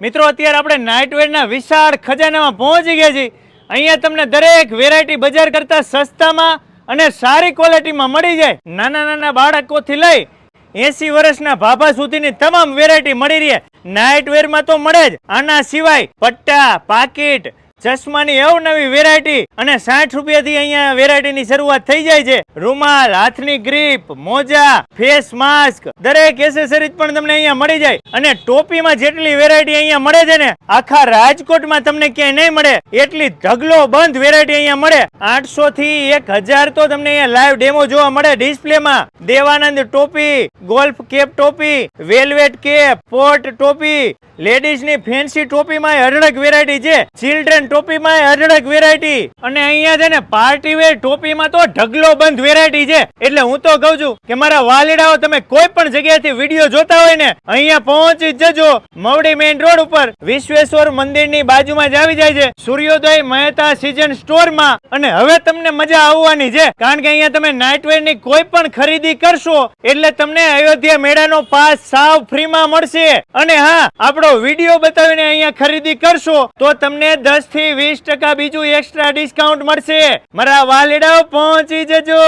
મિત્રો, અત્યારે આપણે નાઇટવેરના વિશાળ ખજાનામાં પહોંચી ગયા છીએ. અહીંયા તમને દરેક વેરાયટી બજાર કરતા સસ્તામાં અને સારી ક્વોલિટીમાં મળી જાય. નાના નાના બાળકોથી લઈ એસી વર્ષના ભાભા સુધીની તમામ વેરાયટી મળી રહે. નાઇટ વેરમાં તો મળે જ. આના સિવાય પટ્ટા, પાકીટ ચશ્માની અવનવી વેરાયટી અને સાઠ રૂપિયાથી અહીંયા વેરાયટીની શરૂઆત થઈ જાય છે. રૂમાલ, હાથની ગ્રીપ મોજા ફેસ માસ્ક દરેક એસેસરીઝ પણ તમને અહીંયા મળી જાય. અને ટોપીમાં જેટલી વેરાયટી અહીંયા મળે છે ને, આખા રાજકોટમાં તમને ક્યાંય નહીં મળે. એટલી ઢગલો બંધ વેરાયટી અહીંયા મળે. આઠસો થી એક હજાર તો તમને અહીંયા લાઈવ ડેમો જોવા મળે. ડિસ્પ્લેમાં દેવાનંદ ટોપી, ગોલ્ફ કેપ ટોપી, વેલ્વેટ કેપ, પોર્ટ ટોપી લેડીઝની ફેન્સી ટોપીમાં અઢળક વેરાયટી છે. ચિલ્ડ્રન ટોપીમાં અઢળક વેરાયટી અને અહીંયા છે ને પાર્ટી વેર ટોપીમાં તો ઢગલો બંધ વેરાયટી છે. એટલે હું તો કહું છું કે મારા વાલીડાઓ તમે કોઈ પણ જગ્યાએથી વીડિયો જોતા હોય ને, અહીંયા પહોંચી જજો. મવડી મેઇન રોડ ઉપર વિશ્વેશ્વર મંદિરની બાજુમાં જ આવી જાય છે. સૂર્યોદય મહેતા સીઝન સ્ટોરમાં અને હવે તમને મજા આવવાની છે. કારણ કે અહીંયા તમે નાઇટવેરની કોઈ પણ ખરીદી કરશો, એટલે તમને અયોધ્યા મેળાનો પાસ સાવ ફ્રીમાં મળશે. અને હા, આપણો વીડિયો બતાવીને અહીંયા ખરીદી કરશો તો તમને દસથી વીસ ટકા બીજું એક્સ્ટ્રા ડિસ્કાઉન્ટ મળશે. મારા વાલેડા પહોંચી જજો.